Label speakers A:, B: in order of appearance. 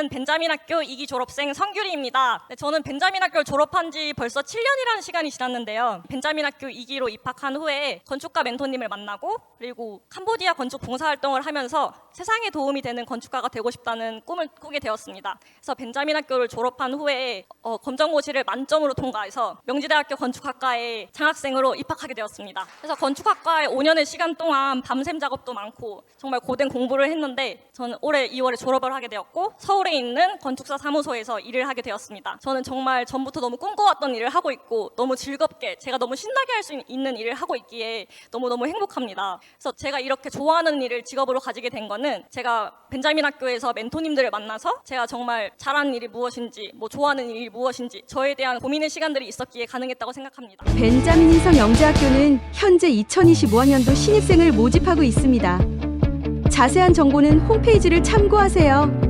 A: 저는 벤자민 학교 2기 졸업생 성규리입니다. 네, 저는 벤자민 학교를 졸업한 지 벌써 7년이라는 시간이 지났는데요. 벤자민 학교 2기로 입학한 후에 건축가 멘토님을 만나고 그리고 캄보디아 건축 봉사활동을 하면서 세상에 도움이 되는 건축가가 되고 싶다는 꿈을 꾸게 되었습니다. 그래서 벤자민 학교를 졸업한 후에 어, 검정고시를 만점으로 통과해서 명지대학교 건축학과에 장학생으로 입학하게 되었습니다. 그래서 건축학과에 5년의 시간 동안 밤샘 작업도 많고 정말 고된 공부를 했는데 저는 올해 2월에 졸업을 하게 되었고 서울에 있는 건축사 사무소에서 일을 하게 되었습니다. 저는 정말 전부터 너무 꿈꿔왔던 일을 하고 있고 너무 즐겁게 제가 너무 신나게 할 수 있는 일을 하고 있기에 너무너무 행복합니다. 그래서 제가 이렇게 좋아하는 일을 직업으로 가지게 된 거는 제가 벤자민 학교에서 멘토님들을 만나서 제가 정말 잘하는 일이 무엇인지 뭐 좋아하는 일이 무엇인지 저에 대한 고민의 시간들이 있었기에 가능했다고 생각합니다.
B: 벤자민 인성 영재학교는 현재 2025학년도 신입생을 모집하고 있습니다. 자세한 정보는 홈페이지를 참고하세요.